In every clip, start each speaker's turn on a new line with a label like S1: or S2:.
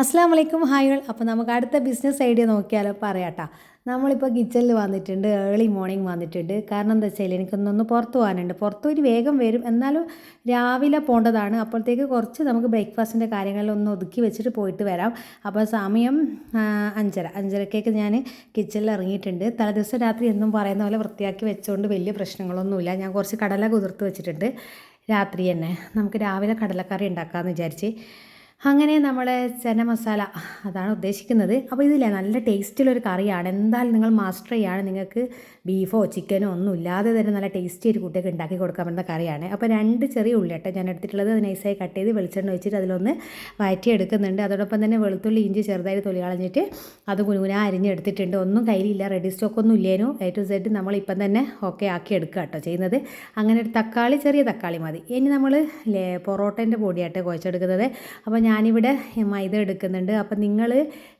S1: അസ്സാം വലൈക്കും ഹായ് അപ്പോൾ നമുക്ക് അടുത്ത ബിസിനസ് ഐഡിയ നോക്കിയാലോ പറയാട്ടാ. നമ്മളിപ്പോൾ കിച്ചണിൽ വന്നിട്ടുണ്ട് ഏർലി മോർണിംഗ് വന്നിട്ടുണ്ട്. കാരണം എന്താ വെച്ചാൽ എനിക്കൊന്നൊന്ന് പുറത്ത് പോകാനുണ്ട്. പുറത്ത് ഒരു വേഗം വരും. എന്നാലും രാവിലെ പോകേണ്ടതാണ് അപ്പോഴത്തേക്ക് കുറച്ച് നമുക്ക് ബ്രേക്ക്ഫാസ്റ്റിന്റെ കാര്യങ്ങളൊന്ന് ഒതുക്കി വെച്ചിട്ട് പോയിട്ട് വരാം. അപ്പോൾ സമയം അഞ്ചര. അഞ്ചരക്കേക്ക് ഞാൻ കിച്ചണിൽ ഇറങ്ങിയിട്ടുണ്ട്. തലേദിവസം രാത്രി എന്നും പറയുന്ന പോലെ വൃത്തിയാക്കി വെച്ചുകൊണ്ട് വലിയ പ്രശ്നങ്ങളൊന്നുമില്ല. ഞാൻ കുറച്ച് കടല കുതിർത്ത് വെച്ചിട്ടുണ്ട്. രാത്രി തന്നെ നമുക്ക് രാവിലെ കടലക്കറി ഉണ്ടാക്കാമെന്ന് വിചാരിച്ച്. അങ്ങനെ നമ്മുടെ ചന മസാല അതാണ് ഉദ്ദേശിക്കുന്നത്. അപ്പോൾ ഇതില്ലേ നല്ല ടേസ്റ്റിലൊരു കറിയാണ്. എന്തായാലും നിങ്ങൾ മാസ്റ്റർ ചെയ്യാണ്. നിങ്ങൾക്ക് ബീഫോ ചിക്കനോ ഒന്നും ഇല്ലാതെ തന്നെ നല്ല ടേസ്റ്റി ഒരു കുട്ടിയൊക്കെ ഉണ്ടാക്കി കൊടുക്കാൻ പറ്റുന്ന കറിയാണ്. അപ്പോൾ രണ്ട് ചെറിയ ഉള്ളി കേട്ടോ ഞാൻ എടുത്തിട്ടുള്ളത്. അത് നൈസായി കട്ട് ചെയ്ത് വെളിച്ചെണ്ണ വെച്ചിട്ട് അതിലൊന്ന് വയറ്റി എടുക്കുന്നുണ്ട് അതോടൊപ്പം തന്നെ വെളുത്തുള്ളി ഇഞ്ചി ചെറുതായി തൊലി കളഞ്ഞിട്ട് അത് കുനുകുന അരിഞ്ഞെടുത്തിട്ടുണ്ട്. ഒന്നും കയ്യിലില്ല റെഡി സ്റ്റോക്ക് ഒന്നും ഇല്ലേനു. എ ടു സെഡ് നമ്മളിപ്പം തന്നെ ഓക്കെ ആക്കി എടുക്കുക കേട്ടോ ചെയ്യുന്നത്. അങ്ങനെ ഒരു തക്കാളി ചെറിയ തക്കാളി മതി. ഇനി നമ്മൾ പൊറോട്ടേന്റെ പൊടിയായിട്ട് കുഴച്ചെടുക്കുന്നത്. അപ്പോൾ ഞാനിവിടെ മൈദ എടുക്കുന്നുണ്ട്. അപ്പം നിങ്ങൾ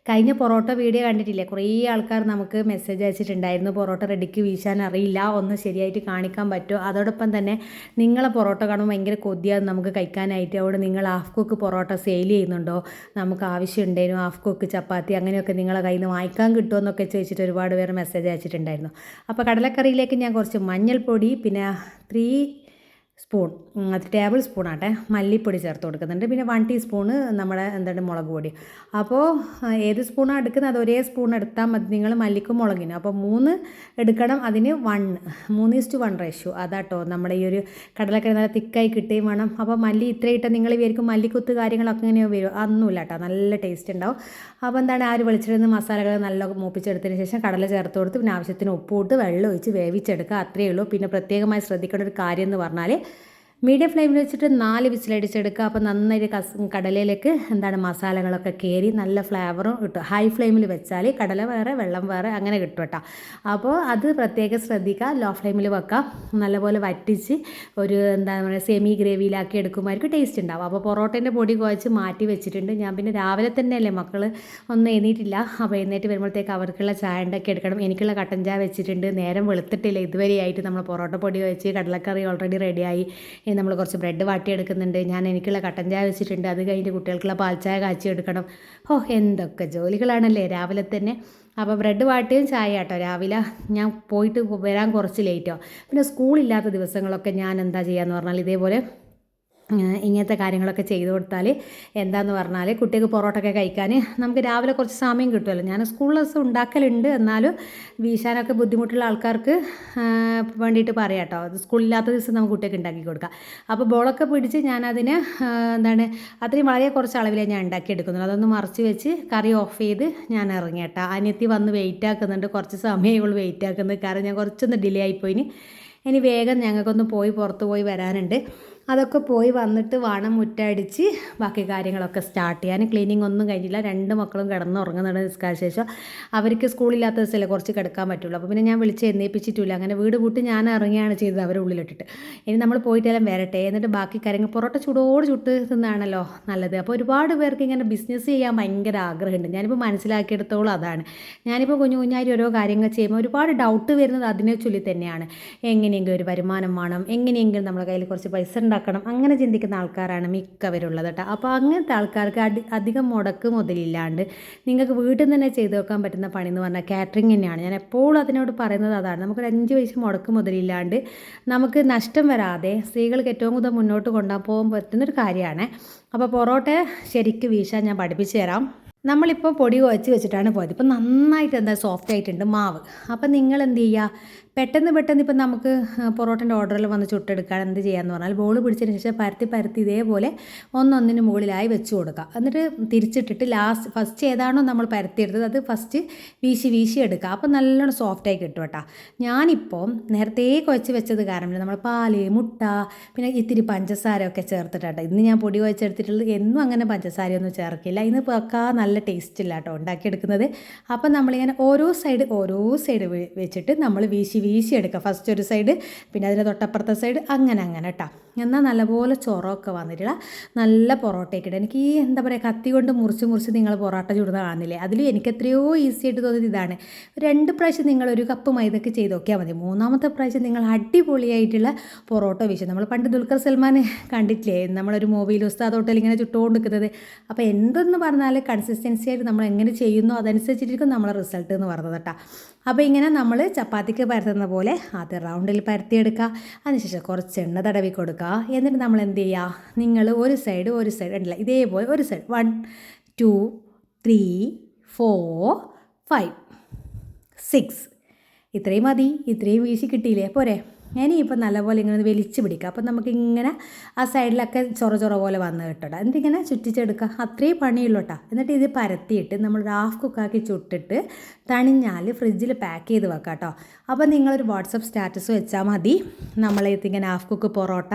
S1: കഴിഞ്ഞ പൊറോട്ട വീഡിയോ കണ്ടിട്ടില്ലേ? കുറേ ആൾക്കാർ നമുക്ക് മെസ്സേജ് അയച്ചിട്ടുണ്ടായിരുന്നു പൊറോട്ട റെഡിക്ക് വീശാൻ അറിയില്ല ഒന്ന് ശരിയായിട്ട് കാണിക്കാൻ പറ്റുമോ? അതോടൊപ്പം തന്നെ നിങ്ങളെ പൊറോട്ട കാണുമ്പോൾ ഭയങ്കര കൊതിയാണ് നമുക്ക് കഴിക്കാനായിട്ട്. അവിടെ നിങ്ങൾ ഹാഫ് കുക്ക് പൊറോട്ട സെയിൽ ചെയ്യുന്നുണ്ടോ? നമുക്ക് ആവശ്യമുണ്ടായിരുന്നു ഹാഫ് കുക്ക് ചപ്പാത്തി അങ്ങനെയൊക്കെ നിങ്ങളെ കയ്യിൽ നിന്ന് വാങ്ങിക്കാൻ കിട്ടുമോ എന്നൊക്കെ ചോദിച്ചിട്ട് ഒരുപാട് പേർ മെസ്സേജ് അയച്ചിട്ടുണ്ടായിരുന്നു. അപ്പോൾ കടലക്കറിയിലേക്ക് ഞാൻ കുറച്ച് മഞ്ഞൾപ്പൊടി പിന്നെ ത്രീ സ്പൂൺ അത് ടേബിൾ സ്പൂൺ ആട്ടെ മല്ലിപ്പൊടി ചേർത്ത് കൊടുക്കുന്നുണ്ട്. പിന്നെ വൺ ടീസ്പൂണ് നമ്മുടെ എന്താണ് മുളക് പൊടി. അപ്പോൾ ഏത് സ്പൂണാണ് എടുക്കുന്നത്? അത് ഒരേ സ്പൂൺ എടുത്താൽ മതി. നിങ്ങൾ മല്ലിക്കും മുളകിനും. അപ്പോൾ മൂന്ന് എടുക്കണം അതിന് വൺ മൂന്ന് ഇസ്റ്റു വൺ റേഷ്യോ അതാട്ടോ നമ്മുടെ ഈ ഒരു കടലക്കറി നല്ല തിക്കായി കിട്ടുകയും വേണം. അപ്പോൾ മല്ലി ഇത്ര ഇട്ട നിങ്ങൾ വിചാരിക്കും മല്ലിക്കുത്ത് കാര്യങ്ങളൊക്കെ ഇങ്ങനെ വരും. അതൊന്നുമില്ല കേട്ടോ നല്ല ടേസ്റ്റ് ഉണ്ടാവും. അപ്പോൾ എന്താണ് ആര് വെളിച്ചെണ്ണ മസാലകൾ നല്ല മൂപ്പിച്ചെടുത്തതിന് ശേഷം കടല ചേർത്ത് കൊടുത്ത് പിന്നെ ആവശ്യത്തിന് ഉപ്പ് ഇട്ട് വെള്ളം ഒഴിച്ച് വേവിച്ചെടുക്കുക. അത്രയേ ഉള്ളൂ. പിന്നെ പ്രത്യേകമായി ശ്രദ്ധിക്കേണ്ട ഒരു കാര്യം എന്ന് പറഞ്ഞാൽ മീഡിയം ഫ്ലെയിമിൽ വെച്ചിട്ട് നാല് വിസിലടിച്ചെടുക്കുക. അപ്പോൾ നന്നായിട്ട് കസ് കടലയിലേക്ക് എന്താണ് മസാലകളൊക്കെ കയറി നല്ല ഫ്ലേവറും കിട്ടും. ഹൈ ഫ്ലെയിമിൽ വെച്ചാൽ കടല വേറെ വെള്ളം വേറെ അങ്ങനെ കിട്ടും കേട്ടോ. അപ്പോൾ അത് പ്രത്യേകം ശ്രദ്ധിക്കുക. ലോ ഫ്ലെയിമിൽ വെക്കാം നല്ലപോലെ വറ്റിച്ച് ഒരു എന്താ പറയുക സെമി ഗ്രേവിയിലാക്കി എടുക്കുമായിരിക്കും. ടേസ്റ്റ് ഉണ്ടാവും. അപ്പോൾ പൊറോട്ടേന്റെ പൊടി കുഴച്ച് മാറ്റി വെച്ചിട്ടുണ്ട്. ഞാൻ പിന്നെ രാവിലെ തന്നെയല്ലേ മക്കൾ ഒന്നും എഴുന്നേറ്റില്ല അപ്പോൾ എഴുന്നേറ്റ് വരുമ്പോഴത്തേക്ക് അവർക്കുള്ള ചായ ഉണ്ടാക്കി എടുക്കണം. എനിക്കുള്ള കട്ടൻ ചായ വെച്ചിട്ടുണ്ട്. നേരം വെളുത്തിട്ടില്ല. ഇതുവരെയായിട്ട് നമ്മൾ പൊറോട്ട പൊടി വെച്ച് കടലക്കറി ഓൾറെഡി റെഡിയായി നമ്മൾ കുറച്ച് ബ്രെഡ് വാട്ടിയെടുക്കുന്നുണ്ട്. ഞാൻ എനിക്കുള്ള കട്ടൻ ചായ വെച്ചിട്ടുണ്ട്. അത് കഴിഞ്ഞ് കുട്ടികൾക്കുള്ള പാൽച്ചായ ചായ കാച്ചി എടുക്കണം ഓ എന്തൊക്കെ ജോലികളാണല്ലേ രാവിലെ തന്നെ. അപ്പോൾ ബ്രെഡ് വാട്ടിയും ചായ കേട്ടോ രാവിലെ ഞാൻ പോയിട്ട് വരാൻ കുറച്ച് ലേറ്റോ പിന്നെ സ്കൂളില്ലാത്ത ദിവസങ്ങളൊക്കെ ഞാൻ എന്താ ചെയ്യാന്ന് പറഞ്ഞാൽ ഇതേപോലെ ഇങ്ങനത്തെ കാര്യങ്ങളൊക്കെ ചെയ്തു കൊടുത്താൽ എന്താന്ന് പറഞ്ഞാൽ കുട്ടിക്ക് പൊറോട്ടയൊക്കെ കഴിക്കാൻ നമുക്ക് രാവിലെ കുറച്ച് സമയം കിട്ടുമല്ലോ ഞാൻ സ്കൂളിൽ ദിവസം ഉണ്ടാക്കലുണ്ട്. എന്നാലും വീശാനൊക്കെ ബുദ്ധിമുട്ടുള്ള ആൾക്കാർക്ക് വേണ്ടിയിട്ട് പറയാം കേട്ടോ സ്കൂളില്ലാത്ത ദിവസം നമുക്ക് കുട്ടിയൊക്കെ ഉണ്ടാക്കി കൊടുക്കാം. അപ്പോൾ ബോളൊക്കെ പിടിച്ച് ഞാനതിന് എന്താണ് അത്രയും വളരെ കുറച്ച് അളവിലേ ഞാൻ ഉണ്ടാക്കിയെടുക്കുന്നുള്ളൂ അതൊന്ന് മറിച്ച് വെച്ച് കറി ഓഫ് ചെയ്ത് ഞാൻ ഇറങ്ങി കേട്ടോ. അനിയത്തി വന്ന് വെയിറ്റ് ആക്കുന്നുണ്ട്. കുറച്ച് സമയം ഇവൾ വെയിറ്റ് ആക്കുന്നത്. കാരണം ഞാൻ കുറച്ചൊന്ന് ഡിലേ ആയിപ്പോയിന്. ഇനി വേഗം ഞങ്ങൾക്കൊന്ന് പോയി പുറത്ത് പോയി വരാനുണ്ട്. അതൊക്കെ പോയി വന്നിട്ട് വേണം മുറ്റടിച്ച് ബാക്കി കാര്യങ്ങളൊക്കെ സ്റ്റാർട്ട് ചെയ്യാൻ. ക്ലീനിങ് ഒന്നും കഴിഞ്ഞില്ല. രണ്ട് മക്കളും കിടന്ന് ഉറങ്ങുന്നുണ്ട് നിസ്കാര ശേഷം അവർക്ക് സ്കൂളില്ലാത്ത ദിവസമല്ലേ കുറച്ച് കിടക്കാൻ പറ്റുള്ളൂ. അപ്പോൾ പിന്നെ ഞാൻ വിളിച്ച് എന്നേപ്പിച്ചിട്ടില്ല അങ്ങനെ വീട് കൂട്ടി ഞാൻ ഇറങ്ങിയാണ് ചെയ്തത് അവരെ ഉള്ളിലിട്ടിട്ട്. ഇനി നമ്മൾ പോയിട്ടെല്ലാം വരട്ടെ. എന്നിട്ട് ബാക്കി കാര്യങ്ങൾ പൊറോട്ട ചൂടോട് ചുട്ട് തിന്നാണല്ലോ നല്ലത്. അപ്പോൾ ഒരുപാട് പേർക്ക് ഇങ്ങനെ ബിസിനസ് ചെയ്യാൻ ഭയങ്കര ആഗ്രഹമുണ്ട്. ഞാനിപ്പോൾ മനസ്സിലാക്കിയെടുത്തോളം അതാണ്. ഞാനിപ്പോൾ കുഞ്ഞു കുഞ്ഞായി ഓരോ കാര്യങ്ങൾ ചെയ്യുമ്പോൾ ഒരുപാട് ഡൗട്ട് വരുന്നത് അതിനെ ചൊല്ലി തന്നെയാണ്. എങ്ങനെയെങ്കിലും ഒരു വരുമാനം വേണം. എങ്ങനെയെങ്കിലും നമ്മുടെ കയ്യിൽ കുറച്ച് പൈസ ഉണ്ടാക്കണം. അങ്ങനെ ചിന്തിക്കുന്ന ആൾക്കാരാണ് മിക്കവരുള്ളത് കേട്ടോ. അപ്പോൾ അങ്ങനത്തെ ആൾക്കാർക്ക് അടി അധികം മുടക്ക് മുതലില്ലാണ്ട് നിങ്ങൾക്ക് വീട്ടിൽ നിന്ന് തന്നെ ചെയ്തു വെക്കാൻ പറ്റുന്ന പണി എന്ന് പറഞ്ഞാൽ കാറ്ററിംഗ് തന്നെയാണ്. ഞാൻ എപ്പോഴും അതിനോട് പറയുന്നത് അതാണ്. നമുക്കൊരു അഞ്ച് പൈസ മുടക്ക് മുതലില്ലാണ്ട് നമുക്ക് നഷ്ടം വരാതെ സ്ത്രീകൾക്ക് ഏറ്റവും കൂടുതൽ മുന്നോട്ട് കൊണ്ടുപോകാൻ പോകാൻ പറ്റുന്നൊരു കാര്യമാണ്. അപ്പോൾ പൊറോട്ട ശരിക്ക് വീശാൻ ഞാൻ പഠിപ്പിച്ചു തരാം. നമ്മളിപ്പോൾ പൊടി കുഴച്ച് വെച്ചിട്ടാണ് പോയത്. ഇപ്പം നന്നായിട്ട് എന്താ സോഫ്റ്റ് ആയിട്ടുണ്ട് മാവ്. അപ്പോൾ നിങ്ങൾ എന്ത് ചെയ്യുക? പെട്ടെന്ന് പെട്ടെന്ന് ഇപ്പം നമുക്ക് പൊറോട്ടന്റെ ഓർഡറിൽ വന്ന് ചുട്ടെടുക്കാൻ എന്ത് ചെയ്യാന്ന് പറഞ്ഞാൽ ബോൾ പിടിച്ചതിന് ശേഷം പരത്തി പരത്തി ഇതേപോലെ ഒന്നൊന്നിന് മുകളിലായി വെച്ച് കൊടുക്കുക. എന്നിട്ട് തിരിച്ചിട്ടിട്ട് ലാസ്റ്റ് ഫസ്റ്റ് ഏതാണോ നമ്മൾ പരത്തിയെടുത്തത് അത് ഫസ്റ്റ് വീശി വീശി എടുക്കുക. അപ്പം നല്ലോണം സോഫ്റ്റായി കിട്ടും കേട്ടോ. ഞാനിപ്പോൾ നേരത്തെ കുഴച്ച് വെച്ചത് കാരണം നമ്മൾ പാൽ മുട്ട പിന്നെ ഇത്തിരി പഞ്ചസാരയൊക്കെ ചേർത്തിട്ടാട്ടോ ഇന്ന് ഞാൻ പൊടി കുഴച്ചെടുത്തിട്ടുള്ളത് എന്നും അങ്ങനെ പഞ്ചസാരയൊന്നും ചേർക്കില്ല. ഇന്ന് പക്കാ നല്ല ടേസ്റ്റ് ഇല്ല കേട്ടോ ഉണ്ടാക്കിയെടുക്കുന്നത്. അപ്പം നമ്മളിങ്ങനെ ഓരോ സൈഡ് ഓരോ സൈഡ് വെച്ചിട്ട് നമ്മൾ വീശി വീശി എടുക്കുക ഫസ്റ്റ് ഒരു സൈഡ് പിന്നെ അതിന്റെ തൊട്ടപ്പുറത്തെ സൈഡ് അങ്ങനെ അങ്ങനെ കേട്ടോ എന്നാൽ നല്ലപോലെ ചൊറമൊക്കെ വന്നിട്ടുള്ള നല്ല പൊറോട്ടയൊക്കെ ഇടുക എനിക്ക് ഈ എന്താ പറയുക കത്തി കൊണ്ട് മുറിച്ച് മുറിച്ച് നിങ്ങൾ പൊറോട്ട ചുടുന്ന കാണുന്നില്ലേ? അതിൽ എനിക്ക് എത്രയോ ഈസി ആയിട്ട് തോന്നിയത് ഇതാണ്. രണ്ട് പ്രാവശ്യം നിങ്ങൾ ഒരു കപ്പ് മൈദക്ക് ചെയ്ത് നോക്കിയാൽ മതി. മൂന്നാമത്തെ പ്രാവശ്യം നിങ്ങൾ അടിപൊളിയായിട്ടുള്ള പൊറോട്ട വീശും. നമ്മൾ പണ്ട് ദുൽഖർ സൽമാൻ കണ്ടിട്ടില്ലേ? നമ്മളൊരു മൊബൈൽ ഉസ്താദ് ഹോട്ടൽ ഇങ്ങനെ ചുട്ടുകൊണ്ട് നിൽക്കുന്നത് അപ്പോൾ എന്തെന്ന് പറഞ്ഞാൽ കൺസിസ്റ്റൻസി ആയിട്ട് നമ്മൾ എങ്ങനെ ചെയ്യുന്നോ അതനുസരിച്ചിരിക്കും നമ്മളെ റിസൾട്ട് എന്ന് പറഞ്ഞത് കേട്ടോ അപ്പോൾ ഇങ്ങനെ നമ്മൾ ചപ്പാത്തിക്ക് പരത്തുന്ന പോലെ ആദ്യം റൗണ്ടിൽ പരത്തിയെടുക്കുക. അതിനുശേഷം കുറച്ച് എണ്ണ തടവി കൊടുക്കുക. എന്നിട്ട് നമ്മൾ എന്ത് ചെയ്യുക? നിങ്ങൾ ഒരു സൈഡ് ഒരു സൈഡ് ഉണ്ടല്ല ഇതേപോലെ ഒരു side one two three four five six ഇത്രയും മതി. ഇത്രയും വീശി കിട്ടിയില്ലേ? പോരെ. ഇനിയിപ്പോൾ നല്ലപോലെ ഇങ്ങനെ വലിച്ച് പിടിക്കുക അപ്പം നമുക്കിങ്ങനെ ആ സൈഡിലൊക്കെ ചൊറ ചൊറ പോലെ വന്ന് കിട്ടട്ടെ എന്തിങ്ങനെ ചുറ്റിച്ചെടുക്കുക അത്രയും പണിയുള്ളൂ കേട്ടോ. എന്നിട്ട് ഇത് പരത്തിയിട്ട് നമ്മൾ ഹാഫ് കുക്കാക്കി ചുട്ടിട്ട് തണിഞ്ഞാൽ ഫ്രിഡ്ജിൽ പാക്ക് ചെയ്ത് വെക്കാം കേട്ടോ. അപ്പോൾ നിങ്ങളൊരു വാട്സപ്പ് സ്റ്റാറ്റസ് വെച്ചാൽ മതി. നമ്മൾ ഇങ്ങനെ half cook parotta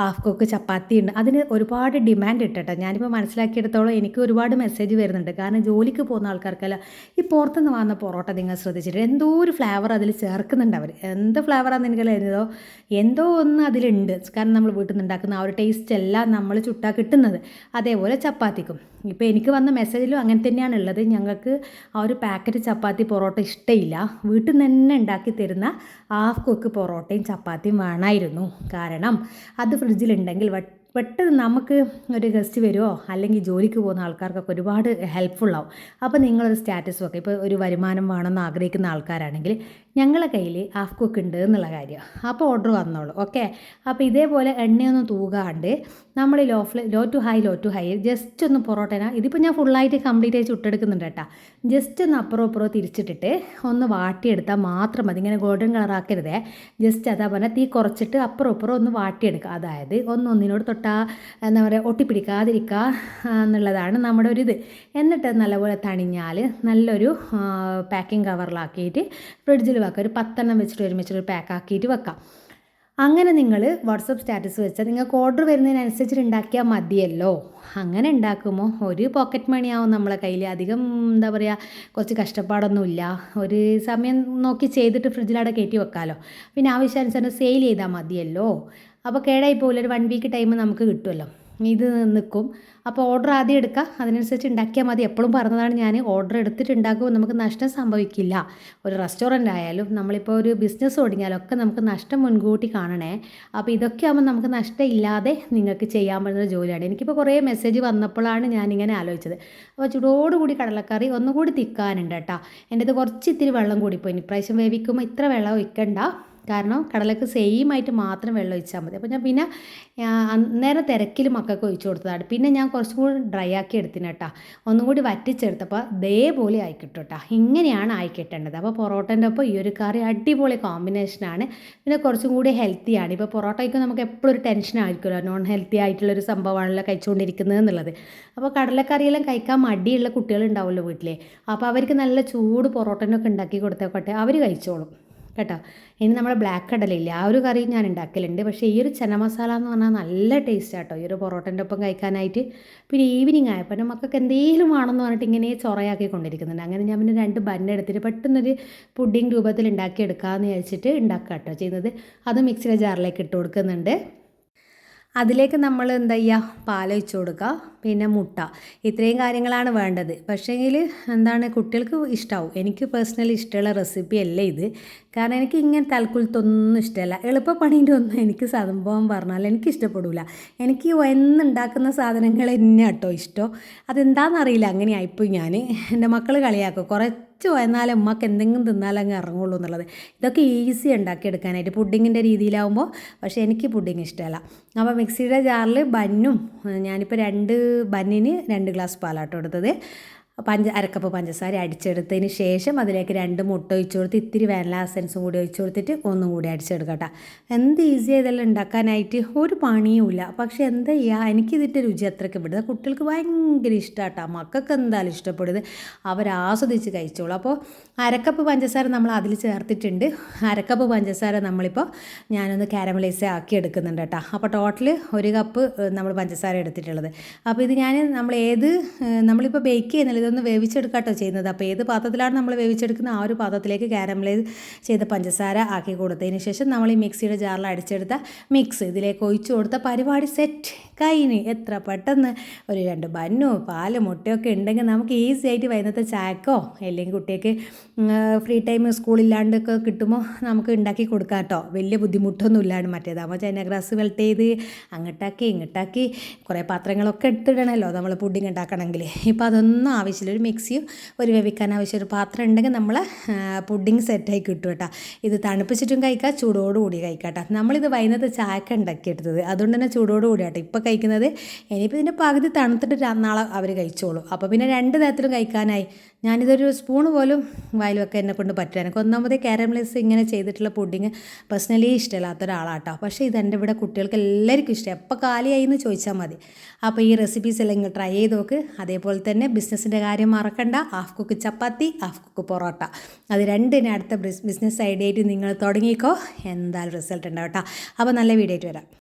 S1: half cook chapati ഉണ്ട്. അതിന് ഒരുപാട് ഡിമാൻഡ് ഇട്ടട്ടോ ഞാനിപ്പോൾ മനസ്സിലാക്കിയെടുത്തോളം എനിക്ക് ഒരുപാട് മെസ്സേജ് വരുന്നുണ്ട്. കാരണം ജോലിക്ക് പോകുന്ന ആൾക്കാർക്കല്ല ഈ പുറത്തുനിന്ന് വന്ന പൊറോട്ട നിങ്ങൾ ശ്രദ്ധിച്ചിട്ട് എന്തോ ഒരു ഫ്ലേവർ അതിൽ ചേർക്കുന്നുണ്ട് അവർ എന്ത് ഫ്ലേവറാണെന്ന് എനിക്ക് അറിയുന്നതോ എന്തോ ഒന്ന് അതിലുണ്ട്. കാരണം നമ്മൾ വീട്ടിൽ നിന്ന് ഉണ്ടാക്കുന്ന ആ ഒരു ടേസ്റ്റ് അല്ല നമ്മൾ ചുട്ടാ കിട്ടുന്നത്. അതേപോലെ ചപ്പാത്തിക്കും. ഇപ്പോൾ എനിക്ക് വന്ന മെസ്സേജിലും അങ്ങനെ തന്നെയാണ് ഉള്ളത്. ഞങ്ങൾക്ക് ആ ഒരു പാക്കറ്റ് ചപ്പാത്തി പൊറോട്ട ഇഷ്ടമില്ല വീട്ടിൽ നിന്ന് തന്നെ ഉണ്ടാക്കി തരുന്ന ഹാഫ് കുക്ക് പൊറോട്ടയും ചപ്പാത്തിയും വേണമായിരുന്നു. കാരണം അത് ഫ്രിഡ്ജിലുണ്ടെങ്കിൽ പെട്ടെന്ന് നമുക്ക് ഒരു ഗസ്റ്റ് വരുമോ അല്ലെങ്കിൽ ജോലിക്ക് പോകുന്ന ആൾക്കാർക്കൊക്കെ ഒരുപാട് ഹെൽപ്ഫുൾ ആവും. അപ്പോൾ നിങ്ങളൊരു സ്റ്റാറ്റസ് ഒക്കെ ഇപ്പോൾ ഒരു വരുമാനം വേണമെന്ന് ആഗ്രഹിക്കുന്ന ആൾക്കാരാണെങ്കിൽ ഞങ്ങളെ കയ്യിൽ ഹാഫ് കുക്ക് ഉണ്ട് എന്നുള്ള കാര്യം. അപ്പോൾ ഓർഡർ വന്നോളൂ ഓക്കെ അപ്പോൾ ഇതേപോലെ എണ്ണയൊന്നും തൂകാണ്ട് നമ്മൾ low flame low to high low to high just ഒന്ന് പൊറോട്ടന ഇതിപ്പോൾ ഞാൻ ഫുള്ളായിട്ട് കംപ്ലീറ്റ് ആയി ചുട്ടെടുക്കുന്നുണ്ട് കേട്ടോ. ജസ്റ്റ് ഒന്ന് അപ്പുറം അപ്പുറം തിരിച്ചിട്ടിട്ട് ഒന്ന് വാട്ടിയെടുത്താൽ മാത്രം മതി. ഇങ്ങനെ ഗോൾഡൻ കളർ ആക്കരുതേ. ജസ്റ്റ് അതാ പറഞ്ഞാൽ തീ കുറച്ചിട്ട് അപ്പുറം അപ്പുറം ഒന്ന് വാട്ടിയെടുക്കുക. അതായത് ഒന്നൊന്നിനോട് തൊട്ടാ എന്താ പറയുക ഒട്ടിപ്പിടിക്കാതിരിക്കുക എന്നുള്ളതാണ് നമ്മുടെ ഒരു ഇത്. എന്നിട്ട് നല്ലപോലെ തണിഞ്ഞാൽ നല്ലൊരു പാക്കിംഗ് കവറിലാക്കിയിട്ട് ഫ്രിഡ്ജിൽ വെക്കുക ഒരു പത്തെണ്ണം വെച്ചിട്ട് ഒരുമിച്ചിട്ട് ഒരു പാക്ക് ആക്കിയിട്ട് വെക്കാം. അങ്ങനെ നിങ്ങൾ വാട്സപ്പ് സ്റ്റാറ്റസ് വെച്ചാൽ നിങ്ങൾക്ക് ഓർഡർ വരുന്നതിനനുസരിച്ച് ഉണ്ടാക്കിയാൽ മതിയല്ലോ. അങ്ങനെ ഉണ്ടാക്കുമ്പോൾ ഒരു പോക്കറ്റ് മണി ആവും നമ്മളെ കയ്യിൽ അധികം എന്താ പറയുക കുറച്ച് കഷ്ടപ്പാടൊന്നുമില്ല. ഒരു സമയം നോക്കി ചെയ്തിട്ട് ഫ്രിഡ്ജിലവിടെ കയറ്റി വെക്കാമല്ലോ പിന്നെ ആവശ്യാനുസരണം സെയിൽ ചെയ്താൽ മതിയല്ലോ. അപ്പോൾ കേടായി പോകില്ല ഒരു വൺ വീക്ക് ടൈം നമുക്ക് കിട്ടുമല്ലോ ഇത് നിൽക്കും അപ്പോൾ ഓർഡർ ആദ്യം എടുക്കുക അതിനനുസരിച്ച് ഉണ്ടാക്കിയാൽ മതി. എപ്പോഴും പറഞ്ഞതാണ് ഞാൻ ഓർഡർ എടുത്തിട്ട് ഉണ്ടാക്കുമ്പോൾ നമുക്ക് നഷ്ടം സംഭവിക്കില്ല. ഒരു റെസ്റ്റോറന്റ് ആയാലും നമ്മളിപ്പോൾ ഒരു ബിസിനസ് തുടങ്ങിയാലൊക്കെ നമുക്ക് നഷ്ടം മുൻകൂട്ടി കാണണേ. അപ്പോൾ ഇതൊക്കെ ആകുമ്പോൾ നമുക്ക് നഷ്ടം ഇല്ലാതെ നിങ്ങൾക്ക് ചെയ്യാൻ പറ്റുന്ന ജോലിയാണ്. എനിക്കിപ്പോൾ കുറേ മെസ്സേജ് വന്നപ്പോഴാണ് ഞാനിങ്ങനെ ആലോചിച്ചത്. അപ്പോൾ ചൂടോടുകൂടി കടലക്കറി ഒന്നുകൂടി തിക്കാനുണ്ട് കേട്ടോ. എന്റെ ഇത് കുറച്ച് ഇത്തിരി വെള്ളം കൂടിപ്പോയി. ഇപ്രാവശ്യം വേവിക്കുമ്പോൾ ഇത്ര വെള്ളം ഒഴിക്കണ്ട. കാരണം കടലക്ക് സെയിം ആയിട്ട് മാത്രം വെള്ളം ഒഴിച്ചാൽ മതി. അപ്പോൾ ഞാൻ പിന്നെ അന്നേരം തിരക്കിൽ മക്കൾക്ക് ഒഴിച്ചു കൊടുത്തതാണ്. പിന്നെ ഞാൻ കുറച്ചും കൂടി ഡ്രൈ ആക്കി എടുത്തിന് കേട്ടോ. ഒന്നും കൂടി വറ്റിച്ചെടുത്തപ്പോൾ ഇതേപോലെ ആയി കിട്ടും ഇങ്ങനെയാണ് ആയി കിട്ടേണ്ടത് അപ്പോൾ പൊറോട്ടന്റെ ഒപ്പം ഈ ഒരു കറി അടിപൊളി കോമ്പിനേഷനാണ് പിന്നെ കുറച്ചും കൂടി ഹെൽത്തിയാണ് ഇപ്പോൾ പൊറോട്ടയ്ക്ക് നമുക്ക് എപ്പോഴും ഒരു ടെൻഷൻ ആയിരിക്കുമല്ലോ. നോൺ ഹെൽത്തി ആയിട്ടുള്ളൊരു സംഭവമാണല്ലോ കഴിച്ചുകൊണ്ടിരിക്കുന്നത് എന്നുള്ളത്. അപ്പോൾ കടലക്കറിയെല്ലാം കഴിക്കാൻ മടിയുള്ള കുട്ടികളുണ്ടാവുമല്ലോ വീട്ടിലെ. അപ്പോൾ അവർക്ക് നല്ല ചൂട് പൊറോട്ടനൊക്കെ ഉണ്ടാക്കി കൊടുത്തേക്കോട്ടെ അവർ കഴിച്ചോളും. കേട്ടോ. ഇനി നമ്മുടെ ബ്ലാക്ക് കടലയില്ലേ ആ ഒരു കറിയും ഞാൻ ഉണ്ടാക്കലുണ്ട് പക്ഷേ ഈ ഒരു ചന മസാല എന്ന് പറഞ്ഞാൽ നല്ല ടേസ്റ്റ് കേട്ടോ ഈ ഒരു പൊറോട്ടന്റെ ഒപ്പം കഴിക്കാനായിട്ട്. പിന്നെ ഈവനിങ് ആയപ്പോൾ മക്കൾക്ക് എന്തെങ്കിലും വേണമെന്ന് പറഞ്ഞിട്ട് ഇങ്ങനെ ചൊറയാക്കി കൊണ്ടിരിക്കുന്നുണ്ട്. അങ്ങനെ ഞാൻ പിന്നെ രണ്ട് ബന്ന എടുത്തിട്ട് പെട്ടെന്നൊരു പുഡിംഗ് രൂപത്തിൽ ഉണ്ടാക്കിയെടുക്കാമെന്ന് വിചാരിച്ചിട്ട് ഉണ്ടാക്കാം കേട്ടോ ചെയ്യുന്നത്. അത് മിക്സിയുടെ ജാറിലേക്ക് ഇട്ട് കൊടുക്കുന്നുണ്ട്. അതിലേക്ക് നമ്മൾ എന്താ ചെയ്യുക? പാലൊഴിച്ച് കൊടുക്കുക. പിന്നെ മുട്ട. ഇത്രയും കാര്യങ്ങളാണ് വേണ്ടത്. പക്ഷേങ്കിൽ എന്താണ്? കുട്ടികൾക്ക് ഇഷ്ടമാവും എനിക്ക് പേഴ്സണലി ഇഷ്ടമുള്ള റെസിപ്പി അല്ല ഇത്. കാരണം എനിക്ക് ഇങ്ങനെ തൽക്കുലത്തൊന്നും ഇഷ്ടമല്ല. എളുപ്പപ്പണീന്റെ ഒന്നും എനിക്ക് സംഭവം പറഞ്ഞാൽ എനിക്ക് ഇഷ്ടപ്പെടില്ല എനിക്ക് എന്നുണ്ടാക്കുന്ന സാധനങ്ങൾ എന്നെ കേട്ടോ ഇഷ്ടം. അതെന്താണെന്നറിയില്ല. അങ്ങനെ ആയിപ്പോയി ഞാൻ. എന്റെ മക്കൾ കളിയാക്കും. കുറച്ച് വന്നാലേ ഉമ്മക്ക് എന്തെങ്കിലും തിന്നാലേ അങ്ങ് ഇറങ്ങുള്ളൂ എന്നുള്ളത്. ഇതൊക്കെ ഈസി ഉണ്ടാക്കിയെടുക്കാനായിട്ട് പുഡിങ്ങിന്റെ രീതിയിലാവുമ്പോൾ പക്ഷേ എനിക്ക് പുഡിങ് ഇഷ്ടമല്ല. അപ്പോൾ മിക്സിയുടെ ജാറിൽ ബന്നും ഞാനിപ്പോൾ രണ്ട് ബന്നിന് രണ്ട് ഗ്ലാസ് പാലാട്ടോ എടുത്തത്. പഞ്ച അരക്കപ്പ് പഞ്ചസാര അടിച്ചെടുത്തതിന് ശേഷം അതിലേക്ക് രണ്ട് മുട്ട ഒഴിച്ചു കൊടുത്ത് ഇത്തിരി വാനില എസൻസും കൂടി ഒഴിച്ചു കൊടുത്തിട്ട് ഒന്നും കൂടി അടിച്ചെടുക്കട്ടെ എന്ത് ഈസി ഇതെല്ലാം ഉണ്ടാക്കാനായിട്ട് ഒരു പണിയുമില്ല പക്ഷേ എന്താ ചെയ്യുക എനിക്കിതിന്റെ രുചി അത്രയ്ക്ക് വിടുന്നത് കുട്ടികൾക്ക് ഭയങ്കര ഇഷ്ടമാട്ടോ മക്കൾക്ക് എന്തായാലും ഇഷ്ടപ്പെടുന്നത് അവരാസ്വദിച്ച് കഴിച്ചോളൂ. അപ്പോൾ അരക്കപ്പ് പഞ്ചസാര നമ്മൾ അതിൽ ചേർത്തിട്ടുണ്ട്. അരക്കപ്പ് പഞ്ചസാര നമ്മളിപ്പോൾ ഞാനൊന്ന് കാരമലൈസ് ആക്കി എടുക്കുന്നുണ്ട് കേട്ടോ. അപ്പോൾ ടോട്ടൽ ഒരു കപ്പ് നമ്മൾ പഞ്ചസാര എടുത്തിട്ടുള്ളത്. അപ്പോൾ ഇത് ഞാൻ നമ്മൾ ഏത് നമ്മളിപ്പോൾ ബേക്ക് ചെയ്യുന്നില്ല? ഇത് ഓരോന്ന് വേവിച്ചെടുക്കാട്ടോ ചെയ്യുന്നത്. അപ്പോൾ ഏത് പാത്രത്തിലാണ് നമ്മൾ വേവിച്ചെടുക്കുന്നത്? ആ ഒരു പാത്രത്തിലേക്ക് കാരമലൈസ് ചെയ്ത പഞ്ചസാര ആക്കി കൊടുത്തതിന് ശേഷം നമ്മൾ ഈ മിക്സിയുടെ ജാറിൽ അടിച്ചെടുത്ത മിക്സ് ഇതിലേക്ക് ഒഴിച്ചു കൊടുത്ത പരിപാടി സെറ്റ് കഴിഞ്ഞ് എത്ര പെട്ടെന്ന് ഒരു രണ്ട് ബന്നോ പാൽ മുട്ടയൊക്കെ ഉണ്ടെങ്കിൽ നമുക്ക് ഈസി ആയിട്ട് വൈകുന്നത്തെ ചായക്കോ അല്ലെങ്കിൽ കുട്ടിയൊക്കെ ഫ്രീ ടൈം സ്കൂളില്ലാണ്ടൊക്കെ കിട്ടുമ്പോൾ നമുക്ക് ഉണ്ടാക്കി കൊടുക്കാം കേട്ടോ വലിയ ബുദ്ധിമുട്ടൊന്നും ഇല്ലാണ്ട് മറ്റേതാകുമ്പോൾ ചൈന ഗ്രാസ് വെൽറ്റ് ചെയ്ത് അങ്ങോട്ടാക്കി ഇങ്ങോട്ടാക്കി കുറേ പാത്രങ്ങളൊക്കെ എടുത്തിടണമല്ലോ നമ്മൾ പുഡിങ് ഉണ്ടാക്കണമെങ്കിൽ ഇപ്പോൾ അതൊന്നും ആവശ്യമില്ല. ഒരു മിക്സിയും ഒരു വേവിക്കാൻ ആവശ്യം ഒരു പാത്രം ഉണ്ടെങ്കിൽ നമ്മൾ പുഡിങ് സെറ്റായി കിട്ടും കേട്ടോ ഇത് തണുപ്പിച്ചിട്ടും കഴിക്കാം ചൂടോടുകൂടി കഴിക്കാം കേട്ടോ നമ്മളിത് വൈകുന്നേരത്തെ ചായക്ക ഉണ്ടാക്കിയെടുത്തത്. അതുകൊണ്ട് തന്നെ ചൂടോടുകൂടി കേട്ടോ ഇപ്പോൾ കഴിക്കുന്നത്. ഇനിയിപ്പോൾ ഇതിന്റെ പകുതി തണുത്തിട്ട് നാളെ അവർ കഴിച്ചോളൂ. അപ്പോൾ പിന്നെ രണ്ട് തരത്തിലും കഴിക്കാനായി. ഞാനിതൊരു സ്പൂൺ പോലും വായിൽ വെക്കാൻ എന്നെ കൊണ്ട് പറ്റില്ല. എനിക്ക് ഒന്നാമതേ കാരമലൈസ് ഇങ്ങനെ ചെയ്തിട്ടുള്ള പുഡിങ് പേഴ്സണലി ഇഷ്ടമില്ലാത്ത ഒരാളാട്ടോ. പക്ഷേ ഇതെന്റെ ഇവിടെ കുട്ടികൾക്ക് എല്ലാവർക്കും ഇഷ്ടം. എപ്പോൾ കാലിയായി എന്ന് ചോദിച്ചാൽ മതി. അപ്പോൾ ഈ റെസിപ്പീസ് എല്ലാം ഇങ്ങ് ട്രൈ ചെയ്ത് നോക്ക്. അതേപോലെ തന്നെ ബിസിനസ്സിന്റെ കാര്യം മറക്കണ്ട. Half cook chapati half cook parotta. അത് രണ്ടിന് അടുത്ത ബിസിനസ് ഐഡിയ ആയിട്ട് നിങ്ങൾ തുടങ്ങിക്കോ. എന്തായാലും റിസൾട്ട് ഉണ്ടാവും അപ്പോൾ നല്ല വീഡിയോ ആയിട്ട് വരാം.